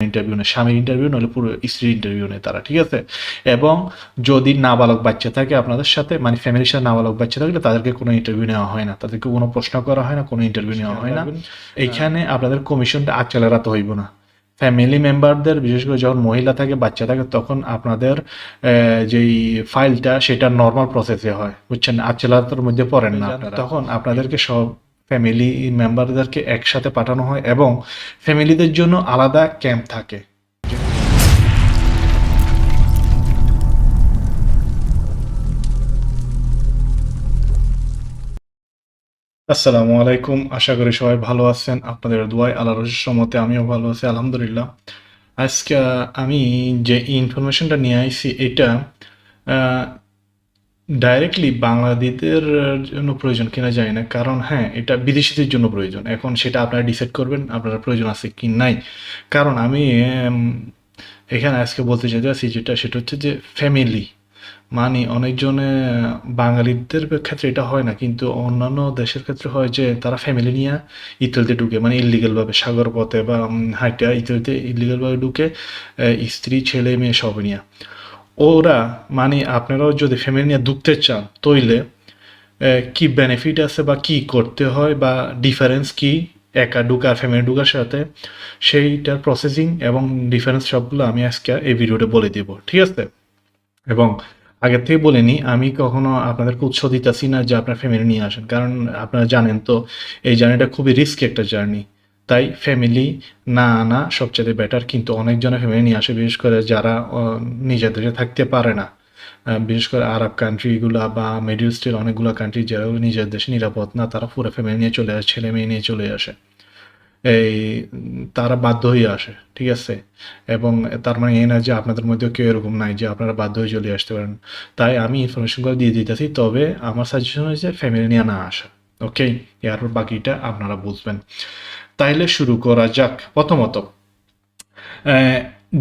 Interview নেয় স্বামীর interview নলে পুরো স্ত্রীর ইন্টারভিউ নেয় তারা ঠিক আছে? এবং যদি নাবালক বাচ্চা থাকে আপনাদের সাথে মানে ফ্যামিলির সাথে নাবালক বাচ্চা থাকলে তাদেরকে কোনো ইন্টারভিউ নেওয়া হয় না তাদেরকে কোনো প্রশ্ন করা হয় না কোনো ইন্টারভিউ নেওয়া হয় না। এইখানে আপনাদের কমিশনটা আচালে রাতে হইব না। ফ্যামিলি মেম্বারদের বিশেষ করে যখন মহিলা থাকে বাচ্চা থাকে তখন আপনাদের আহ, যেই ফাইলটা সেটা নর্মাল প্রসেসে হয় বুঝছেন? আচলাতের মধ্যে পড়েন না তখন আপনাদেরকে সব ফ্যামিলি মেম্বারদেরকে একসাথে পাঠানো হয় এবং ফ্যামিলিদের জন্য আলাদা ক্যাম্প থাকে। আসসালামু আলাইকুম, আশা করি সবাই ভালো আছেন। আপনাদের দোয়ায় আল্লাহ সম্মতে আমিও ভালো আছি, আলহামদুলিল্লাহ। আজকে আমি যে ইনফরমেশনটা নিয়ে আইছি, এটা ডাইরেক্টলি বাংলাদেশের জন্য প্রয়োজন কিনা যায় না। কারণ হ্যাঁ এটা বিদেশিদের জন্য প্রয়োজন। এখন সেটা আপনারা ডিসাইড করবেন আপনারা প্রয়োজন আছে কি নাই। কারণ আমি এখানে আজকে বলতে চাইছি যেটা, সেটা হচ্ছে যে ফ্যামিলি মানে অনেকজনে, বাঙালিদের ক্ষেত্রে এটা হয় না, কিন্তু অন্যান্য দেশের ক্ষেত্রে হয় যে তারা ফ্যামিলি নিয়ে ইতালিতে ঢুকে মানে ইলিগাল ভাবে সাগর পথে বা হাইটা ইতালিতে ইলিগাল ভাবে ঢুকে স্ত্রী, ছেলে, মেয়ে সব নিয়ে। ওরা মানে আপনারাও যদি ফ্যামিলি নিয়ে ঢুকতে চান আহ, কি বেনিফিট আছে বা কি করতে হয় বা ডিফারেন্স কি একা ঢুকার ফ্যামিলি ঢুকার সাথে সেইটার প্রসেসিং এবং ডিফারেন্স সবগুলো আমি আজকে এই ভিডিওতে বলে দিব ঠিক আছে? এবং আগের থেকে বলে নিই আমি কখনো আপনাদেরকে উৎস দিতেছি না যে আপনার ফ্যামিলি নিয়ে আসেন কারণ আপনারা জানেন তো এই জার্নিটা খুবই রিস্ক একটা জার্নি তাই ফ্যামিলি না আনা সবচেয়ে বেটার কিন্তু অনেকজনের ফ্যামিলি নিয়ে আসে, বিশেষ করে যারা নিজের দেশে থাকতে পারে না। বিশেষ করে আরব কান্ট্রিগুলো বা মিডল স্টের অনেকগুলো কান্ট্রি যারা নিজের দেশে নিরাপদ না, তারা পুরো ফ্যামিলি নিয়ে চলে আসে, ছেলে মেয়ে নিয়ে চলে আসে। এই, তারা বাধ্য হয়ে আসে, ঠিক আছে? এবং তার মানে এই না যে আপনাদের মধ্যে কেউ এরকম নাই যে আপনারা বাধ্য হয়ে চলে আসতে পারেন। তাই আমি ইনফরমেশনগুলো দিয়ে দিতেছি, তবে আমার সাজেশন হয়েছে ফ্যামিলি নিয়ে না আসা ওকে এরপর বাকিটা আপনারা বুঝবেন। তাইলে শুরু করা যাক প্রথমত।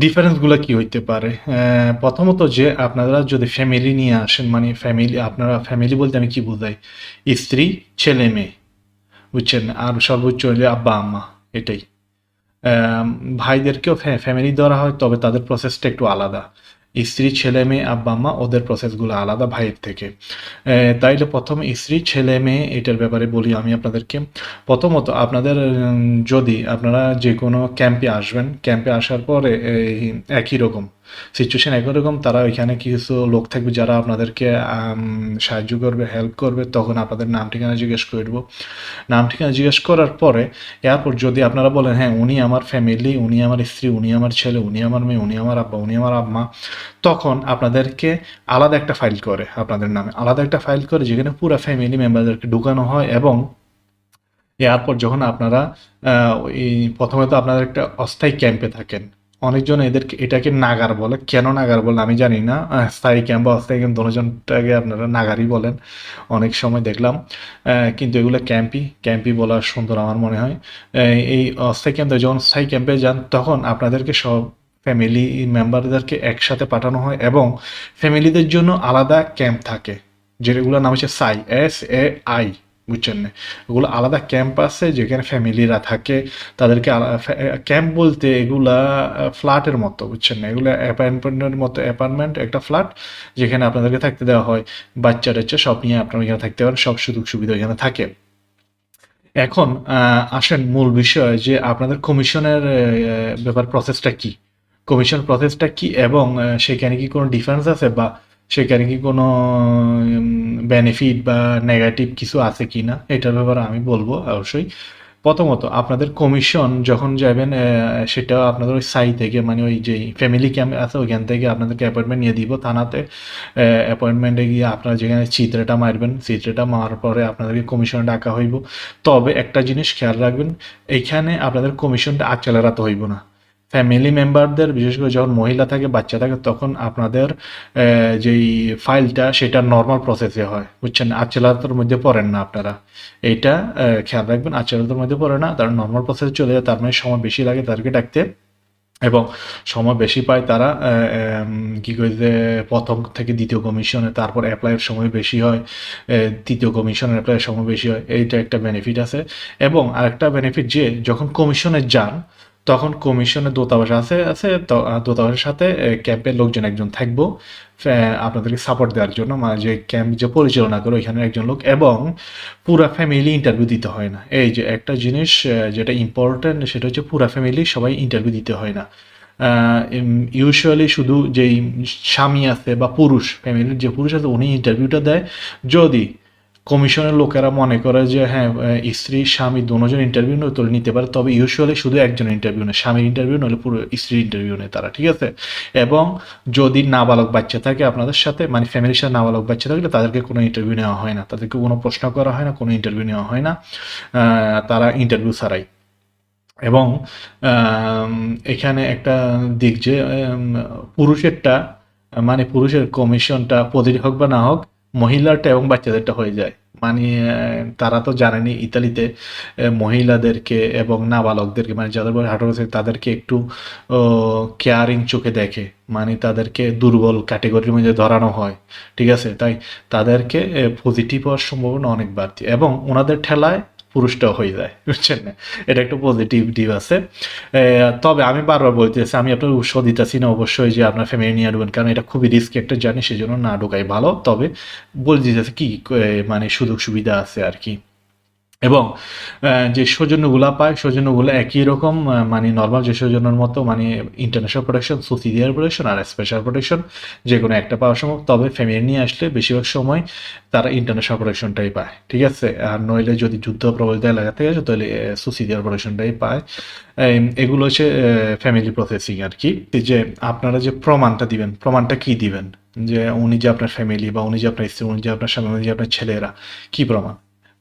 ডিফারেন্সগুলো কি হইতে পারে? প্রথমত যে আপনারা যদি ফ্যামিলি নিয়ে আসেন মানে ফ্যামিলি আপনারা ফ্যামিলি বলতে আমি কি বোঝাই? স্ত্রী, ছেলে, মেয়ে, বুঝছেন? আর সর্বোচ্চ হইলে আব্বা, আম্মা, এটাই। ভাইদেরকেও ফ্যামিলি ধরা হয়, তবে তাদের প্রসেসটা একটু আলাদা। স্ত্রী, ছেলে, মেয়ে, আব্বা মা ওদের প্রসেসগুলো আলাদা ভাইয়ের থেকে। তাইলে প্রথম স্ত্রী, ছেলে, মেয়ে, এটার ব্যাপারে বলি আমি আপনাদেরকে। প্রথমত আপনাদের যদি আপনারা যে কোনো ক্যাম্পে আসবেন ক্যাম্পে আসার পরে একই রকম। সিচুয়েশন একই রকম, তারা ওইখানে কিছু লোক থাকবে যারা আপনাদেরকে সাহায্য করবে হেল্প করবে, তখন আপনাদের নাম ঠিকানা জিজ্ঞেস করব নাম ঠিকানা জিজ্ঞেস করার পরে এরপর যদি আপনারা বলেন হ্যাঁ উনি আমার ফ্যামিলি উনি আমার স্ত্রী, উনি আমার ছেলে, উনি আমার মেয়ে, উনি আমার আব্বা, উনি আমার আম্মা, তখন আপনাদেরকে আলাদা একটা ফাইল করে আপনাদের নামে। আলাদা একটা ফাইল করে যেখানে পুরো ফ্যামিলি মেম্বারদেরকে ঢুকানো হয় এবং এরপর যখন আপনারা প্রথমে তো আপনারা একটা অস্থায়ী ক্যাম্পে থাকেন। অনেকজন এদেরকে, এটাকে নাগার বলে। কেন নাগার বলে আমি জানি না। স্থায়ী ক্যাম্প বা অস্থায়ী ক্যাম্প দুজনটাকে আপনারা নাগারই বলেন। অনেক সময় দেখলাম। কিন্তু এগুলো ক্যাম্পই ক্যাম্পই বলা সুন্দর আমার মনে হয়। এই অস্থায়ী ক্যাম্পে যখন স্থায়ী ক্যাম্পে যান, তখন আপনাদেরকে সব ফ্যামিলি মেম্বারদেরকে একসাথে পাঠানো হয় এবং ফ্যামিলিদের জন্য আলাদা ক্যাম্প থাকে, যেগুলোর নাম হচ্ছে সাই এস এ আই বুঝছেন? না ওগুলো আলাদা ক্যাম্প আছে যেখানে ফ্যামিলিরা থাকে, তাদেরকে ক্যাম্প বলতে এগুলা ফ্ল্যাটের মতো, বুঝছেন? না এগুলো অ্যাপার্টমেন্টের মতো অ্যাপার্টমেন্ট একটা ফ্ল্যাট যেখানে আপনাদেরকে থাকতে দেওয়া হয়। বাচ্চা টাচ্চা সব নিয়ে আপনারা এখানে থাকতে পারেন, সব সুযোগ সুবিধা এখানে থাকে। এখন আসেন মূল বিষয় যে আপনাদের কমিশনের ব্যাপার প্রসেসটা কি? কমিশন প্রসেসটা কি এবং সেখানে কি কোনো ডিফারেন্স আছে বা সেখানে কি কোনো বেনিফিট বা নেগেটিভ কিছু আছে কি না? এটার ব্যাপারে আমি বলব অবশ্যই। প্রথমত, আপনাদের কমিশন যখন যাবেন সেটা আপনাদের ওই সাই থেকে মানে ওই যে ফ্যামিলি ক্যাম্প আছে, ওইখান থেকে আপনাদেরকে অ্যাপয়েন্টমেন্ট নিয়ে দিব থানাতে। অ্যাপয়েন্টমেন্টে গিয়ে আপনারা যেখানে চিত্রটা মারবেন চিত্রটা মারার পরে আপনাদেরকে কমিশনে ডাকা হইব। তবে একটা জিনিস খেয়াল রাখবেন এইখানে আপনাদের কমিশনটা আচালারাতে হইব না। ফ্যামিলি মেম্বারদের বিশেষ করে যখন মহিলা থাকে, বাচ্চা থাকে, তখন আপনাদের যেই ফাইলটা সেটা নর্মাল প্রসেসে হয়। বুঝছেন? আচলাতের মধ্যে পড়েন না আপনারা। এইটা খেয়াল রাখবেন আচলাতের মধ্যে পড়ে না, তারা নর্মাল প্রসেসে চলে যায়, তার মানে সময় বেশি লাগে তাদেরকে ডাকতে এবং সময় বেশি পায় তারা কি কইছে প্রথম থেকে দ্বিতীয় কমিশনে তারপর অ্যাপ্লাইয়ের সময় বেশি হয় তৃতীয় কমিশনের অ্যাপ্লাইয়ের সময় বেশি হয়, এইটা একটা বেনিফিট আছে। এবং আরেকটা বেনিফিট যে, যখন কমিশনে যান তখন কমিশনের দূতাবাস আছে আছে দূতাবাসের সাথে ক্যাম্পের লোকজন একজন থাকব আপনাদেরকে সাপোর্ট দেওয়ার জন্য মানে যে ক্যাম্প যে পরিচালনা করে ওইখানে একজন লোক, এবং পুরা ফ্যামিলি ইন্টারভিউ দিতে হয় না। এই যে একটা জিনিস যেটা ইম্পর্ট্যান্ট সেটা হচ্ছে পুরা ফ্যামিলি সবাই ইন্টারভিউ দিতে হয় না। ইউজুয়ালি শুধু যেই স্বামী আছে বা পুরুষ ফ্যামিলির যে পুরুষ আছে, উনি ইন্টারভিউটা দেয়। যদি কমিশনের লোকেরা মনে করে যে হ্যাঁ স্ত্রী, স্বামী দুজন ইন্টারভিউ নয় তোলে নিতে পারে। তবে ইউজুয়ালি শুধু একজন ইন্টারভিউ নেয়, স্বামীর ইন্টারভিউ নলে পুরো স্ত্রীর ইন্টারভিউ নেয় তারা, ঠিক আছে? এবং যদি নাবালক বাচ্চা থাকে আপনাদের সাথে মানে ফ্যামিলির সাথে নাবালক বাচ্চা থাকলে তাদেরকে কোনো ইন্টারভিউ নেওয়া হয় না। তাদেরকে কোনো প্রশ্ন করা হয় না, কোনো ইন্টারভিউ নেওয়া হয় না তারা ইন্টারভিউ ছাড়াই। এবং এখানে একটা দিক যে পুরুষেরটা মানে পুরুষের কমিশনটা প্রতিটি হোক বা না হোক মহিলারটা এবং বাচ্চাদেরটা হয়ে যায়। মানে তারা তো জানেনি ইতালিতে মহিলাদেরকে এবং নাবালকদেরকে মানে যাদের বয়স আঠারো বছর, তাদেরকে একটু কেয়ারিং চোখে দেখে। মানে তাদেরকে দুর্বল ক্যাটেগরির মধ্যে ধরানো হয়। ঠিক আছে? তাই তাদেরকে পজিটিভ হওয়ার সম্ভাবনা অনেক বাড়তি। এবং ওনাদের ঠেলায় পুরুষটাও হয়ে যায়, বুঝছেন? না এটা একটা পজিটিভ দিক আছে। তবে আমি বারবার বলতেছি, আমি আপনার উৎস দিতেছি না অবশ্যই যে আপনার ফ্যামিলি নিয়ে ঢুকবেন কারণ এটা খুবই রিস্ক একটা জার্নি সেজন্য না ঢোকাই ভালো। তবে বলে দিতেছে কি মানে সুযোগ সুবিধা আছে আর কি। এবং যে সৌজন্যগুলা পায়, সৌজন্যগুলো একই রকম মানে নর্মাল যে সৌজন্যের মতো মানে ইন্টারন্যাশনাল প্রোটেকশন সুসিডিয়ার প্রোটেকশন আর স্পেশাল প্রোটেকশন যে কোনো একটা পাওয়ার সম্ভব। তবে ফ্যামিলি নিয়ে আসলে বেশিরভাগ সময় তারা ইন্টারন্যাশনাল প্রোটেকশনটাই পায়, ঠিক আছে? আর নইলে যদি যুদ্ধ প্রবলিত এলাকা থেকে আসে, তাহলে সুসিডিয়ার প্রোটেকশনটাই পায়। এগুলো হচ্ছে ফ্যামিলি প্রসেসিং আর কি। যে আপনারা যে প্রমাণটা দিবেন, প্রমাণটা কি দিবেন? যে উনি যে আপনার ফ্যামিলি বা উনি যে আপনার স্ত্রী, উনি যে আপনার স্বামী, উনি যে আপনার ছেলেরা, কি প্রমাণ?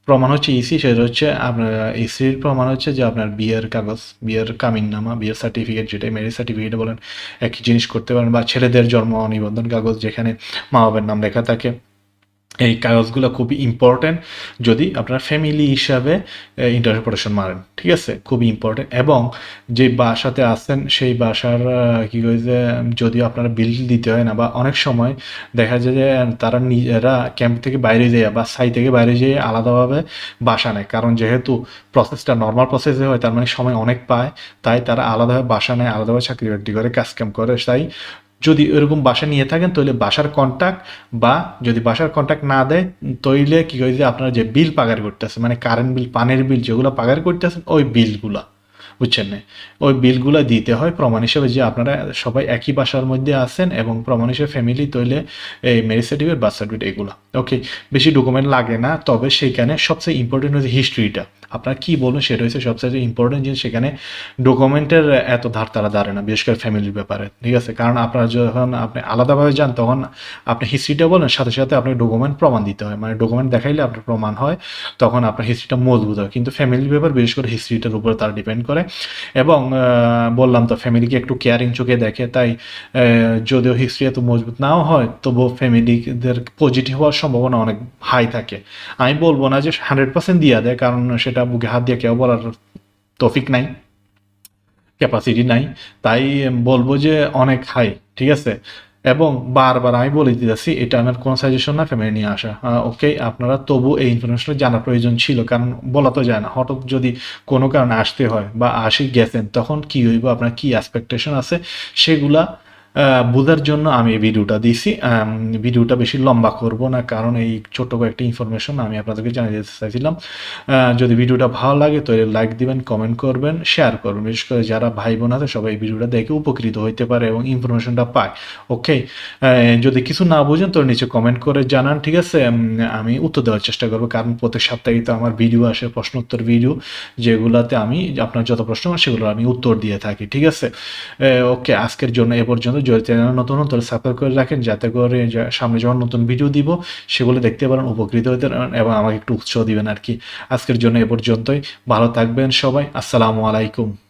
প্রমাণ হচ্ছে ইসি সেটা হচ্ছে আপনার ইসির প্রমাণ হচ্ছে যে আপনার বিয়ের কাগজ, বিয়ের কামিননামা বিয়ের সার্টিফিকেট যেটা ম্যারেজ সার্টিফিকেট বলেন, একই জিনিস করতে পারেন বা ছেলেদের জন্ম নিবন্ধন কাগজ যেখানে মা বাবার নাম লেখা থাকে। এই কাগজগুলো খুবই ইম্পর্ট্যান্ট যদি আপনার ফ্যামিলি হিসাবে ইন্টারপ্রিটেশন মারেন, ঠিক আছে? খুবই ইম্পর্ট্যান্ট এবং যে বাসাতে আসেন সেই বাসার কি কইছে যদিও আপনারা বিল দিতে হয় না বা অনেক সময় দেখা যায় যে, তারা নিজেরা ক্যাম্প থেকে বাইরে যায় বা সাই থেকে বাইরে যেয়ে আলাদাভাবে বাসা নেয়। কারণ যেহেতু প্রসেসটা নর্মাল প্রসেসে হয়, তার মানে সময় অনেক পায়, তাই তারা আলাদাভাবে বাসা নেয়, আলাদাভাবে চাকরি বাকরি করে কাজ কাম করে, তাই যদি এরকম বাসা নিয়ে থাকেন, তাহলে বাসার কন্ট্যাক্ট বা যদি বাসার কন্ট্যাক্ট না দেয়, তাইলে কি করে যে আপনারা যে বিল পাগার করতেছে মানে কারেন্ট বিল পানের বিল যেগুলো পাগার করতেছেন, ওই বিলগুলা বুঝছেন না? ওই বিলগুলো দিতে হয়। প্রমাণ হিসেবে যে আপনারা সবাই একই বাসার মধ্যে আছেন এবং প্রমাণ হিসেবে ফ্যামিলি তৈলে এই ম্যারেজ সার্টিফিকেট বার্থ সার্টিফিকেট এগুলো। ওকে বেশি ডকুমেন্ট লাগে না, তবে সেইখানে সবচেয়ে ইম্পর্টেন্ট হচ্ছে হিস্ট্রিটা আপনারা কী বলুন সেটা হচ্ছে সবচেয়ে ইম্পর্টেন্ট জিনিস, সেখানে ডকুমেন্টের এত ধার তারা দাঁড়ে না, বিশেষ করে ফ্যামিলির ব্যাপারে। ঠিক আছে? কারণ আপনারা যখন আপনি আলাদাভাবে যান, তখন আপনি হিস্ট্রিটা বলেন, সাথে সাথে আপনাকে ডকুমেন্ট প্রমাণ দিতে হয়। মানে ডকুমেন্ট দেখাইলে আপনার প্রমাণ হয়, তখন আপনার হিস্ট্রিটা মজবুত হয়। কিন্তু ফ্যামিলির ব্যাপার, বিশেষ করে হিস্ট্রিটার উপরে তারা ডিপেন্ড করে। এবং বললাম তো, ফ্যামিলিকে একটু কেয়ারিং চোখে দেখে, তাই যদিও হিস্ট্রি এত মজবুত নাও হয়, তবুও ফ্যামিলিদের পজিটিভ হওয়ার সম্ভাবনা অনেক হাই থাকে। আমি বলব না যে হান্ড্রেড পার্সেন্ট দিয়ে দেয়, কারণ সেটা বুকে হাত দিয়ে কেউ বলার তফিক নাই ক্যাপাসিটি নাই, তাই বলব যে অনেক হাই ঠিক আছে? এবং বারবার আমি বলে দিতেছি, এটা আমার কোনো সাজেশন না ফ্যামিলি নিয়ে আসা। ওকে আপনারা তবু এই ইনফরমেশন জানা প্রয়োজন ছিল, কারণ বলা তো যায় না, হঠাৎ যদি কোনো কারণে আসতে হয় বা আসি গেছেন, তখন কি হইব, আপনার কি এক্সপেকটেশন আছে, সেগুলা বোঝার জন্য আমি এই ভিডিওটা আম, ভিডিওটা বেশি লম্বা করব না কারণ এই ছোট্ট কয়েকটা ইনফরমেশন আমি আপনাদেরকে জানিয়ে দিতে চাইছিলাম। যদি ভিডিওটা ভালো লাগে তাহলে লাইক দিবেন কমেন্ট করবেন শেয়ার করবেন। বিশেষ করে যারা ভাই বোন আছে সবাই এই ভিডিওটা দেখে উপকৃত হইতে পারে এবং ইনফরমেশনটা পায়। ওকে যদি কিছু না বুঝেন তো নিচে কমেন্ট করে জানান ঠিক আছে? আমি উত্তর দেওয়ার চেষ্টা করব কারণ প্রত্যেক সপ্তাহে তো আমার ভিডিও আসে প্রশ্নোত্তর ভিডিও যেগুলাতে আমি আপনার যত প্রশ্ন সেগুলো আমি উত্তর দিয়ে থাকি ঠিক আছে? ওকে আজকের জন্য এ পর্যন্ত। যদি চ্যানেল নতুন হন তাহলে সাবস্ক্রাইব করে রাখেন, যাতে করে সামনে যখন নতুন ভিডিও দিব, সেগুলো দেখতে পারেন, উপকৃত হতে পারেন এবং আমাকে একটু উৎসাহ দিবেন আর কি আজকের জন্য এ পর্যন্তই। ভালো থাকবেন সবাই। আসসালামু আলাইকুম।